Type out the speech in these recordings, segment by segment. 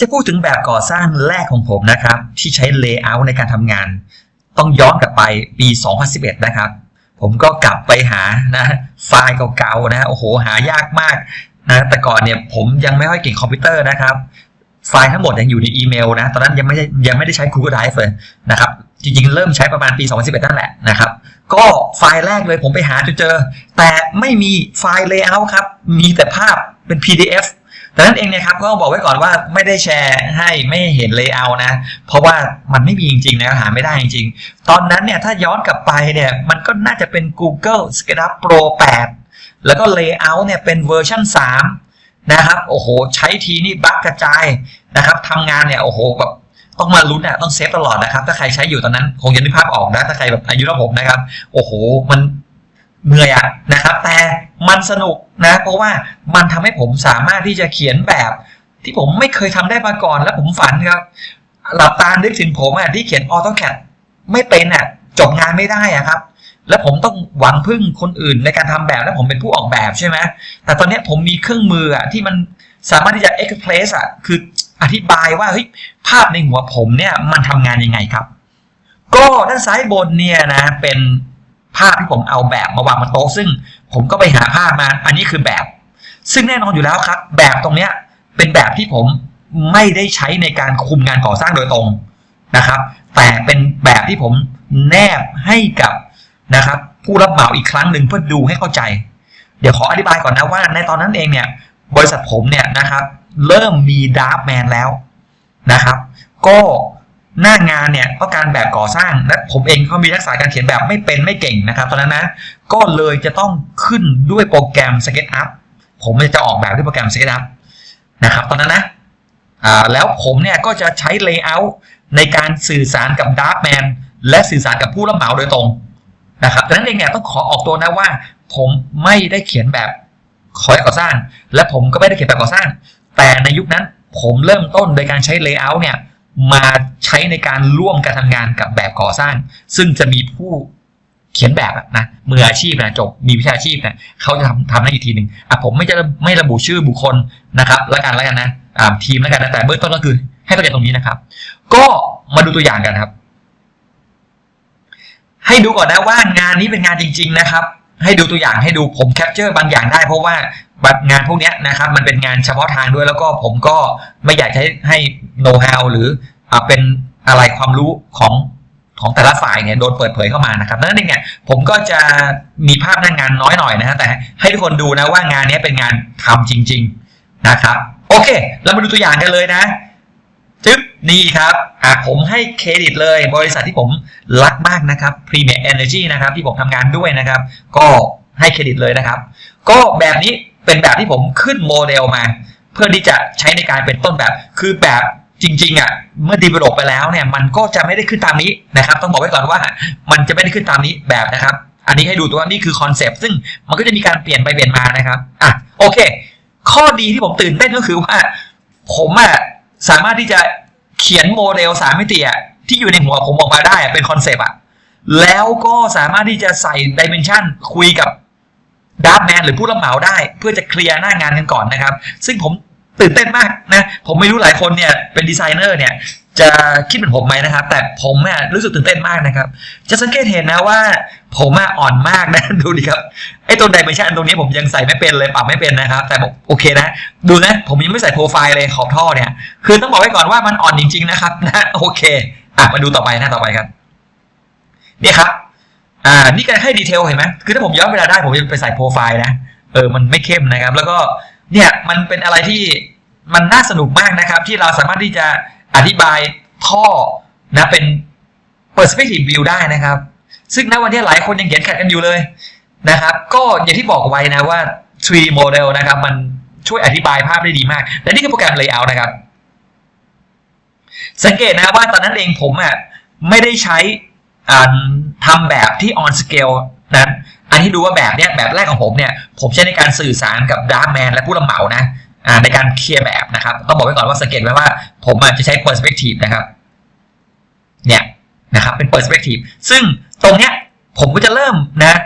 จะพูดถึงแบบก่อสร้างแรกของผมนะครับ ที่ใช้ Layout ในการทำงาน ต้องย้อนกลับไปปี 2011 นะครับ ผมก็กลับไปหานะไฟล์เก่าๆนะโอ้โหหายากมากนะแต่ก่อนเนี่ยผมยังไม่ค่อยเก่งคอมพิวเตอร์นะครับ ไฟล์ทั้งหมดยังอยู่ในอีเมลนะ ตอนนั้นยังไม่ได้ยังไม่ได้ใช้ Google Drive เลยนะครับ จริงๆ เริ่มใช้ประมาณปี 2011 นั่นแหละนะครับ ก็ไฟล์แรกเลยผมไปหาจนเจอ แต่ไม่มีไฟล์ layout ครับ มีแต่ภาพเป็น PDF ดังนั้นเองเนี่ยครับก็บอกไว้ก่อนว่าไม่ได้แชร์ให้ไม่เห็น layout นะ เพราะว่ามันไม่มีจริงๆนะหาไม่ได้จริงๆ ตอนนั้นเนี่ยถ้าย้อนกลับไปเนี่ยมันก็น่าจะเป็น Google SketchUp Pro 8 แล้วก็ layout เนี่ยเป็นเวอร์ชัน3 นะครับโอ้โหใช้ทีนี่บั๊กกระจายนะครับทำงานเนี่ยโอ้โหแบบต้องมาลุ้นอะต้องเซฟตลอดนะครับ ถ้าใครใช้อยู่ตอนนั้น คงจะนึกภาพออกนะ ถ้าใครแบบอายุเท่าผมนะครับ โอ้โห มัน เหนื่อยอะนะครับ แต่มันสนุกนะ เพราะว่ามันทำให้ผมสามารถที่จะเขียนแบบ ที่ผมไม่เคยทำได้มาก่อนและผมฝันครับ หลับตานึกถึงผมอะที่เขียน AutoCAD ไม่เป็นอะจบงานไม่ได้อะครับ แล้วผมต้องหวังพึ่งคนอื่นในการทำแบบแล้วผมเป็นผู้ออกแบบใช่ไหมแต่ตอนนี้ผมมีเครื่องมืออะที่มันสามารถที่จะ express อะคืออธิบายว่าเฮ้ยภาพในหัวผมเนี่ยมันทำงานยังไงครับ ก็ด้านซ้ายบนเนี่ยนะเป็น ภาพที่ผมเอาแบบมาวางบนโต๊ะซึ่งผมก็ไปหาภาพมา อันนี้คือแบบ ซึ่งแน่นอนอยู่แล้วครับ แบบตรงเนี้ยเป็นแบบที่ผมไม่ได้ใช้ในการคุมงานก่อสร้างโดยตรงนะครับ แต่เป็นแบบที่ผมแนบให้กับนะครับ ผู้รับเหมาอีกครั้งหนึ่งเพื่อดูให้เข้าใจ เดี๋ยวขออธิบายก่อนนะว่า ในตอนนั้นเองเนี่ย บริษัทผมเนี่ยนะครับ เริ่มมีดาร์ฟแมนแล้วนะครับ ก็ หน้างานเนี่ยต้องการแบบก่อสร้างและผมเองก็มีทักษะการเขียนแบบไม่เป็นไม่เก่งนะครับตอนนั้นนะก็เลยจะต้องขึ้นด้วยโปรแกรม SketchUp ผมจะออกแบบด้วยโปรแกรม SketchUp นะครับตอนนั้นนะแล้วผมเนี่ยก็จะใช้ Layout ในการสื่อสารกับดาร์ฟแมนและสื่อสารกับผู้รับเหมาโดยตรงนะครับดังนั้นเองเนี่ยต้องขอออกตัวนะว่า ผมไม่ได้เขียนแบบขอก่อสร้าง และผมก็ไม่ได้เขียนแบบก่อสร้าง แต่ในยุคนั้นผมเริ่มต้นโดยการใช้ Layout เนี่ย มาใช้ในการร่วมการทำงานกับแบบก่อสร้าง ซึ่งจะมีผู้เขียนแบบนะมืออาชีพนะจบมีวิชาชีพนะเขาจะทำทำได้อีกทีหนึ่งอะผมไม่จะไม่ระบุชื่อบุคคลนะครับแล้วกันแล้วกันนะอ่าทีมแล้วกันนะแต่เบื้องต้นก็คือ ให้เข้าใจตรงนี้นะครับ ก็มาดูตัวอย่างกันครับ ให้ดูก่อนนะว่างานนี้เป็นงานจริง ๆ นะครับ ให้ดูตัวอย่างให้ดูผมแคปเจอร์บางอย่างได้เพราะว่า บัตรงานพวกนี้นะครับมันเป็นงานเฉพาะทางด้วยแล้วก็ผมก็ไม่อยากให้ให้โน้ตฮาวหรืออเป็นอะไรความรู้ของของแต่ละฝ่ายเนี่ยโดนเปิดเผยเข้ามานะครับนั่นเองเนี่ยผมก็จะมีภาพหน้างงานน้อยหน่อยนะฮะแต่ให้ทุกคนดูนะว่างานนี้เป็นงานทำจริง ๆนะครับ โอเค เรามาดูตัวอย่างกันเลยนะจึ๊บนี่ครับอะผมให้เครดิตเลยบริษัทที่ผมรักมากนะครับ Premier Energy นะครับที่ผมทำงานด้วยนะครับ ก็ให้เครดิตเลยนะครับ ก็แบบนี้ เป็นแบบที่ผมขึ้นโมเดลมา เพื่อที่จะใช้ในการเป็นต้นแบบ คือแบบจริงๆอะเมื่อดีเวลลอปไปแล้วเนี่ยมันก็จะไม่ได้ขึ้นตามนี้นะครับ ต้องบอกไว้ก่อนว่ามันจะไม่ได้ขึ้นตามนี้แบบนะครับ อันนี้ให้ดูตัวนี่คือคอนเซปต์ซึ่งมันก็จะมีการเปลี่ยนไปเปลี่ยนมานะครับอะโอเค ข้อดีที่ผมตื่นเต้นก็คือว่า ผมอะสามารถที่จะเขียนโมเดลสามมิติอะที่อยู่ในหัวผมออกมาได้อะเป็นคอนเซปต์อะแล้วก็สามารถที่จะใส่ดิเมนชันคุยกับ ดับแมนหรือผู้รับเหมาได้ เพื่อจะเคลียร์หน้างานกันก่อนนะครับ ซึ่งผมตื่นเต้นมากนะผมไม่รู้หลายคนเนี่ยเป็นดีไซเนอร์เนี่ยจะคิดเหมือนผมไหมนะครับ แต่ผมเนี่ยรู้สึกตื่นเต้นมากนะครับ จะสังเกตเห็นนะว่า ผมอ่อนมากนะดูดิครับไอ้ตัวดิเมนชันตรงนี้ผมยังใส่ไม่เป็นเลยปรับไม่เป็นนะครับ แต่บอกโอเคนะ ดูนะ ผมยังไม่ใส่โปรไฟล์เลยขอบท่อเนี่ย คือต้องบอกไว้ก่อนว่ามันอ่อนจริง ๆ นะครับนะโอเคอะมาดูต่อไปนะต่อไปครับเนี่ยครับ อ่า นี่การให้ดีเทลเห็นไหมคือถ้าผมย้อนเวลาได้ผมจะไปใส่โปรไฟล์นะ เออ มันไม่เข้มนะครับ แล้วก็ เนี่ย มันเป็นอะไรที่มันน่าสนุกมากนะครับ ที่เราสามารถที่จะอธิบายท่อนะเป็น perspective view ได้นะครับ ซึ่งณวันนี้หลายคนยังเขียนแคดกันอยู่เลยนะครับ ก็อย่างที่บอกไว้นะว่า tree model นะครับ มันช่วยอธิบายภาพได้ดีมาก และนี่คือโปรแกรม layout นะครับ สังเกตนะว่าตอนนั้นเองผมอะไม่ได้ใช้ ทำแบบที่ on scale นั้นอันที่ดูว่าแบบเนี้ยแบบแรกของผมเนี่ยผมใช้ในการสื่อสารกับดาร์แมนและผู้รับเหมานะในการเคลียร์แบบนะครับ ต้องบอกไว้ก่อนว่าสังเกตไว้ว่า ผมอาจจะใช้ perspective นะครับเนี่ยนะครับเป็น perspective ซึ่งตรงเนี้ยผมก็จะเริ่มนะ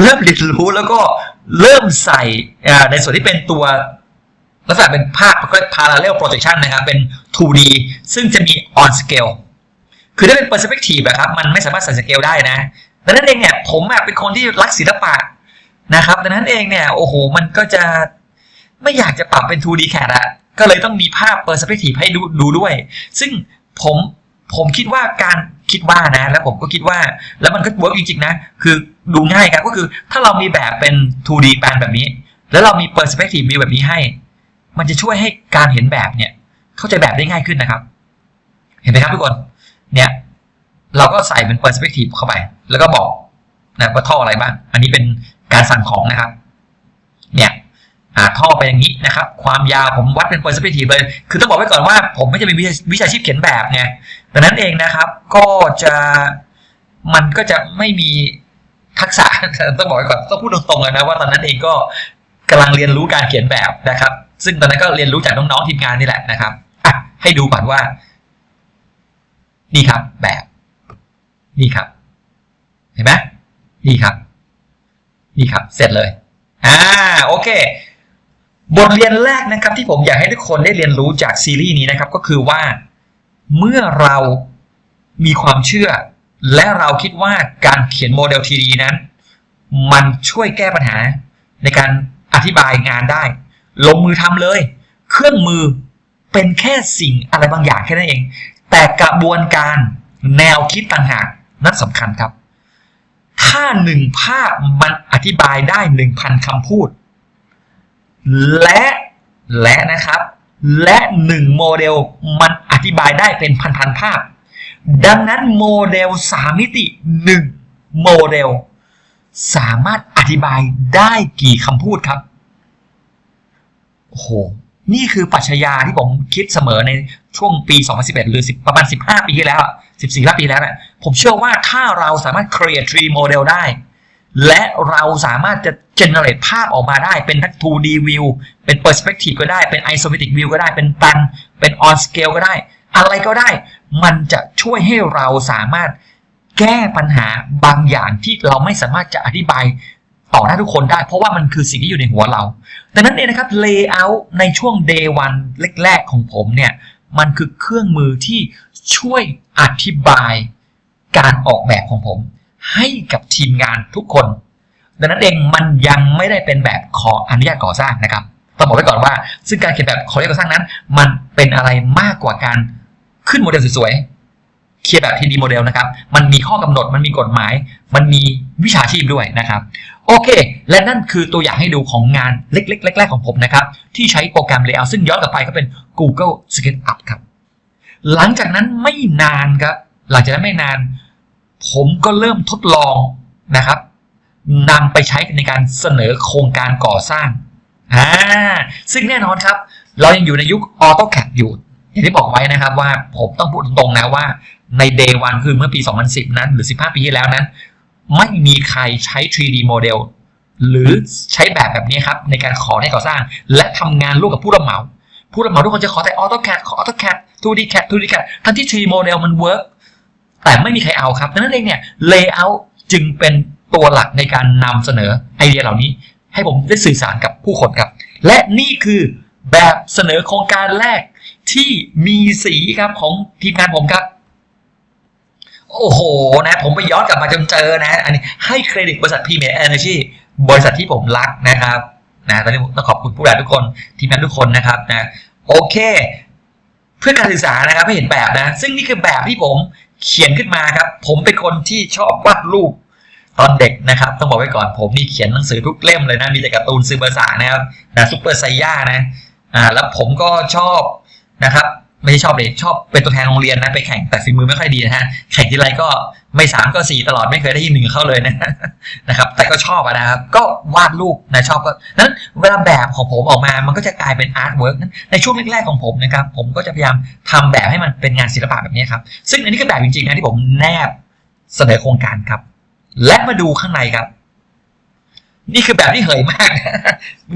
เริ่มเรียนรู้แล้วก็เริ่มใส่ในส่วนที่เป็นตัวลักษณะเป็นภาพก็ parallel projection นะครับเป็น 2D ซึ่งจะมี on scale คือถ้าเป็น perspective อะครับมันไม่สามารถใส่สเกลได้นะดังนั้นเองเนี่ยผมอะเป็นคนที่รักศิลปะนะครับดังนั้นเองเนี่ยโอ้โหมันก็จะไม่อยากจะปรับเป็น 2D CAD อะก็เลยต้องมีภาพ perspective ให้ดูดูด้วย ซึ่งผมผมคิดว่าการคิดว่านะ แล้วผมก็คิดว่า แล้วมันก็เวิร์กจริงๆนะ คือดูง่ายครับก็คือถ้าเรามีแบบเป็น 2D แปลนแบบนี้ แล้วเรามี perspective view แบบนี้ให้ มันจะช่วยให้การเห็นแบบเนี่ย เข้าใจแบบได้ง่ายขึ้นนะครับ เห็นไหมครับทุกคน เนี่ยเราก็ใส่เป็น perspective เข้าไป แล้วก็บอกนะว่าท่ออะไรบ้าง อันนี้เป็นการสั่งของนะครับ เนี่ยอ่าท่อไปอย่างนี้นะครับ ความยาวผมวัดเป็น perspective เลย คือต้องบอกไว้ก่อนว่า ผมไม่จะเป็นวิชาชีพเขียนแบบไงดังนั้นเองนะครับ ก็จะมันก็จะไม่มีทักษะต้องบอกไว้ก่อนต้องพูดตรงๆเลยนะว่าตอนนั้นเองก็กำลังเรียนรู้การเขียนแบบนะครับ ซึ่งตอนนั้นก็เรียนรู้จากน้องๆทีมงานนี่แหละนะครับอะให้ดูก่อนว่า นี่ครับแบบ นี่ครับ เห็นไหมนี่ครับ นี่ครับ เสร็จเลย อ่า โอเค บทเรียนแรกนะครับ ที่ผมอยากให้ทุกคนได้เรียนรู้จากซีรีส์นี้นะครับ ก็คือว่าเมื่อเรามีความเชื่อ และเราคิดว่าการเขียนโมเดล 3D นั้น มันช่วยแก้ปัญหา ในการอธิบายงานได้ ลงมือทำเลย เครื่องมือเป็นแค่สิ่งอะไรบางอย่างแค่นั้นเอง แต่กระบวนการแนวคิดต่างหากนั่นสำคัญครับ ถ้าหนึ่งภาพมันอธิบายได้หนึ่งพันคำพูด และและนะครับ และหนึ่งโมเดลมันอธิบายได้เป็นพันๆภาพ ดังนั้นโมเดลสามมิติหนึ่งโมเดลสามารถอธิบายได้กี่คำพูดครับโอ้โหนี่คือปรัชญาที่ผมคิดเสมอใน ช่วงปี 2011 หรือ10ประมาณ 15 ปีที่แล้วอะ14ปีแล้วนะผมเชื่อว่าถ้าเราสามารถ create 3 model ได้ และเราสามารถจะ generate ภาพออกมาได้เป็นทั้ง 2D view เป็น perspective ก็ได้ เป็น isometric view ก็ได้ เป็นตัน เป็น on scale ก็ได้ อะไรก็ได้ มันจะช่วยให้เราสามารถแก้ปัญหาบางอย่างที่เราไม่สามารถจะอธิบายต่อหน้าทุกคนได้ เพราะว่ามันคือสิ่งที่อยู่ในหัวเราดังนั้นเองนะครับ layout ในช่วง day one แรกๆของผมเนี่ย มันคือเครื่องมือที่ช่วยอธิบายการออกแบบของผม ให้กับทีมงานทุกคน ดังนั้นเองมันยังไม่ได้เป็นแบบขออนุญาตก่อสร้างนะครับต้องบอกไว้ก่อนว่า ซึ่งการเขียนแบบขออนุญาตก่อสร้างนั้น มันเป็นอะไรมากกว่าการขึ้นโมเดลสวยๆเขียนแบบ 3D โมเดลนะครับ มันมีข้อกำหนดมันมีกฎหมาย มันมีวิชาชีพด้วยนะครับ โอเค และนั่นคือตัวอย่างให้ดูของงานเล็กๆแรกๆของผมนะครับ ที่ใช้โปรแกรม Layout ซึ่งย้อนกลับไปก็เป็น Google SketchUp ครับ หลังจากนั้นไม่นานครับ หลังจากนั้นไม่นาน ผมก็เริ่มทดลองนะครับนำไปใช้ในการเสนอโครงการก่อสร้างอ่าซึ่งแน่นอนครับ เรายังอยู่ในยุค AutoCAD อยู่ อย่างที่บอกไว้นะครับว่าผมต้องพูดตรงๆนะว่าใน Day 1คือเมื่อปี 2010 นั้น หรือ 15 ปีที่แล้วนั้น ไม่มีใครใช้ 3D โมเดลหรือใช้แบบแบบนี้ครับในการขอให้ก่อสร้าง และทำงานร่วมกับผู้รับเหมาผู้รับเหมาทุกคนจะขอแต่ AutoCAD ขอ AutoCAD 2D CAD 2D CAD ทั้งที่ 3D โมเดลมันเวิร์กแต่ไม่มีใครเอาครับดังนั้นเองเนี่ย Layout จึงเป็นตัวหลักในการนำเสนอไอเดียเหล่านี้ ให้ผมได้สื่อสารกับผู้คนครับ และนี่คือแบบเสนอโครงการแรกที่มีสีครับของทีมงานผมครับ โอ้โหนะผมไปย้อนกลับมาจนเจอนะอันนี้ให้เครดิตบริษัทพีเมียเอเนจีบริษัทที่ผมรักนะครับนะตอนนี้ต้องขอบคุณผู้บริหาทุกคนทีมงานทุกคนนะครับนะโอเค เพื่อการศึกษานะครับให้เห็นแบบนะ ซึ่งนี่คือแบบที่ผมเขียนขึ้นมาครับ ผมเป็นคนที่ชอบวาดรูปตอนเด็กนะครับ ต้องบอกไว้ก่อนผมนี่เขียนหนังสือทุกเล่มเลยนะ มีแต่การ์ตูนซือเบอร์สานะครับนะซุปเปอร์ไซย่านะอ่าแล้วผมก็ชอบนะครับ ไม่ใช่ชอบเลยชอบเป็นตัวแทนโรงเรียนนะไปแข่งแต่ฝีมือไม่ค่อยดีนะฮะแข่งทีไรก็ไม่สามก็สี่ตลอดไม่เคยได้ที่หนึ่งเข้าเลยนะนะครับแต่ก็ชอบอะนะครับก็วาดรูปนะชอบก็นั้นเวลาแบบของผมออกมามันก็จะกลายเป็นอาร์ตเวิร์กนั้นในช่วงแรกๆของผมนะครับผมก็จะพยายามทำแบบให้มันเป็นงานศิลปะแบบนี้ครับซึ่งอันนี้คือแบบจริงๆนะที่ผมแนบเสนอโครงการครับ และมาดูข้างในครับ นี่คือแบบที่เหยมาก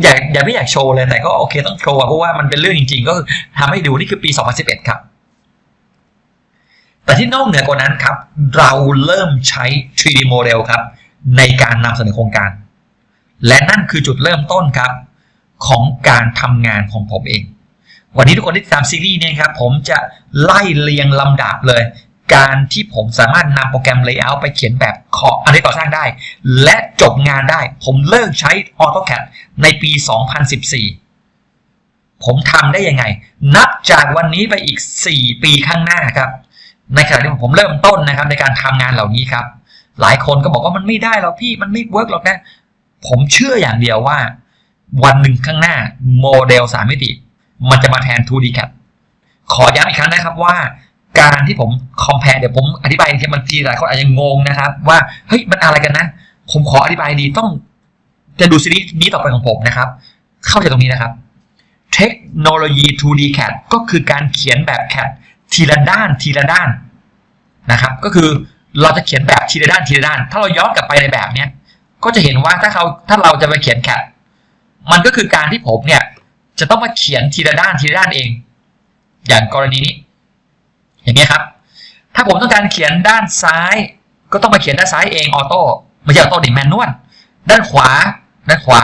อยากอยากไม่อยากโชว์เลยแต่ก็โอเคต้องโชว์อะเพราะว่ามันเป็นเรื่องจริง ๆ ก็คือทำให้ดูนี่คือปี 2011 ครับ แต่ที่นอกเหนือกว่านั้นครับ เราเริ่มใช้ 3D model ครับ ในการนำเสนอโครงการ และนั่นคือจุดเริ่มต้นครับ ของการทำงานของผมเอง วันนี้ทุกคนที่ติดตามซีรีส์เนี่ยครับ ผมจะไล่เรียงลำดับเลย การที่ผมสามารถนำโปรแกรม Layout ไปเขียนแบบขออันนี้ก่อสร้างได้ และจบงานได้ ผมเลิกใช้ AutoCAD ในปี 2014 ผมทำได้ยังไง นับจากวันนี้ไปอีก 4 ปีข้างหน้าครับ ในขณะที่ผมเริ่มต้นนะครับ ในการทำงานเหล่านี้ครับ หลายคนก็บอกว่ามันไม่ได้หรอกพี่มันไม่เวิร์กหรอกนะ ผมเชื่ออย่างเดียวว่า วันหนึ่งข้างหน้าโมเดลสามมิติ มันจะมาแทน 2D CAD ขอย้ำอีกครั้งนะครับว่า การที่ผม compare เดี๋ยวผมอธิบายทีมันทีหลายคนอาจจะงงนะครับ ว่าเฮ้ยมันอะไรกันนะ ผมขออธิบายดีต้องจะดูซีรีส์นี้ต่อไปของผมนะครับ เข้าใจตรงนี้นะครับ เทคโนโลยี 2D CAD ก็คือการเขียนแบบ CAD ทีละด้านทีละด้านนะครับ ก็คือเราจะเขียนแบบทีละด้านทีละด้าน ถ้าเราย้อนกลับไปในแบบเนี้ยก็จะเห็นว่าถ้าเขาถ้าเราจะไปเขียน CAD มันก็คือการที่ผมเนี่ยจะต้องมาเขียนทีละด้านทีละด้านเอง อย่างกรณีนี้ อย่างนี้ยครับ ถ้าผมต้องการเขียนด้านซ้าย ก็ต้องมาเขียนด้านซ้ายเองออโต้ไม่ใช่ออโต้ดิแมนนวลด้านขวาด้านขวา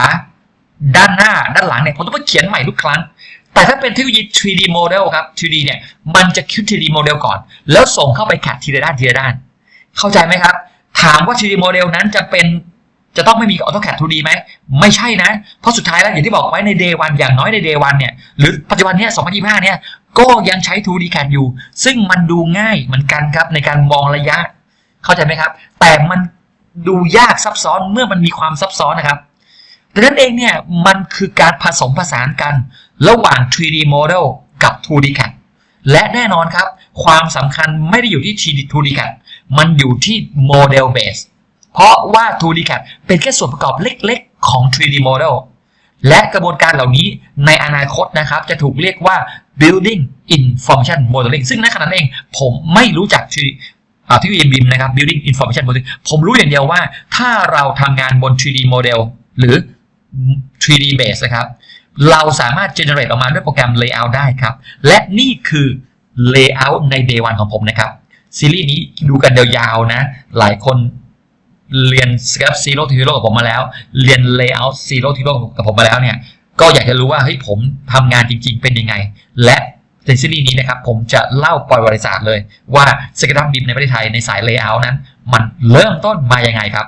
ด้านหน้าด้านหลังเนี่ยผมต้องมาเขียนใหม่ทุกครั้ง แต่ถ้าเป็นเทคโนโลยี 3D model ครับ 3D เนี่ยมันจะคิด 3D model ก่อน แล้วส่งเข้าไปแคดทีละด้านทีละด้าน เข้าใจไหมครับ ถามว่า 3D model นั้นจะเป็นจะต้องไม่มี AutoCAD 2D ไหม ไม่ใช่นะ เพราะสุดท้ายแล้วอย่างที่บอกไว้ใน day 1อย่างน้อยใน day 1เนี่ย หรือปัจจุบันเนี้ย2025 เนี่ย ก็ยังใช้ 2D CAD อยู่ ซึ่งมันดูง่ายเหมือนกันครับในการมองระยะ เข้าใจไหมครับ แต่มันดูยากซับซ้อนเมื่อมันมีความซับซ้อนนะครับดังนั้นเองเนี่ยมันคือการผสมผสานกัน ระหว่าง 3D model กับ 2D CAD และแน่นอนครับ ความสำคัญไม่ได้อยู่ที่ 2D CAD มันอยู่ที่ model base เพราะว่า 2D CAD เป็นแค่ส่วนประกอบเล็กๆของ 3D model และกระบวนการเหล่านี้ในอนาคตนะครับ จะถูกเรียกว่า building information modeling ซึ่งในขณะนั้นเองผมไม่รู้จักชื่ออ่าที่ BIM นะครับ building information modeling ผมรู้อย่างเดียวว่า ถ้าเราทำงานบน 3D model หรือ 3D base นะครับ เราสามารถ generate ออกมาด้วยโปรแกรม layout ได้ครับ และนี่คือ layout ใน day one ของผมนะครับ ซีรีส์นี้ดูกันยาวๆนะ หลายคน เรียน Scrap Zero to Hero กับผมมาแล้ว เรียน Layout Zero to Hero กับผมมาแล้วเนี่ย ก็อยากจะรู้ว่าเฮ้ยผมทำงานจริง ๆ เป็นยังไง และในซีรีส์นี้นะครับผมจะเล่าประวัติศาสตร์เลยว่าสเกต b บิมในประเทศไทยในสายเลเยอร์นั้น มันเริ่มต้นมายังไงครับ